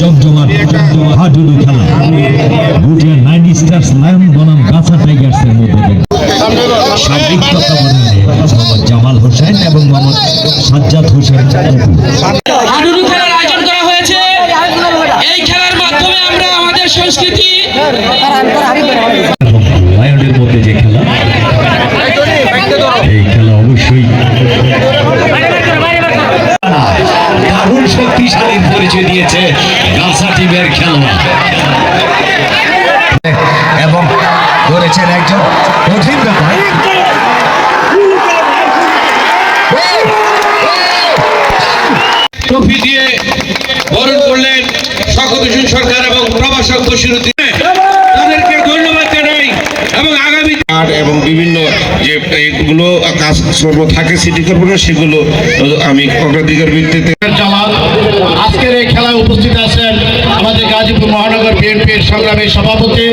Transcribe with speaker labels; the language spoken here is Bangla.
Speaker 1: জমজমাট হাডুডু খেলা গুটিয়া নাইন স্টার্স লায়ন বনাম গাছা টাইগার্সের মধ্যে সার্বিক তত্ত্বাবধানে মোহাম্মদ জামাল হোসেন এবং মোহাম্মদ সাজ্জাদ হোসেন।
Speaker 2: হাডুডু খেলার আয়োজন করা হয়েছে এই খেলার মাধ্যমে আমরা আমাদের সংস্কৃতি
Speaker 1: লায়নের মধ্যে যে খেলা এই খেলা অবশ্যই দারুণ পরিচয় দিয়েছে গাছা টিমের খেলা এবং করেছেন একজন কঠিন ব্যাপার।
Speaker 3: ট্রফি দিয়ে বরণ করলেন শকত হোসেন সরকার এবং প্রভাষক বসিরুদ্দিন তাদেরকে ধন্যবাদ জানাই এবং আগামী
Speaker 4: আর এবং বিভিন্ন যে এগুলো কাজকর্ম থাকে সিটি কর্পোরেশন সেগুলো আমি অগ্রাধিকার ভিত্তিতে
Speaker 5: আমাদের গাজীপুর মহানগর বিএনপির সংগ্রামী সভাপতি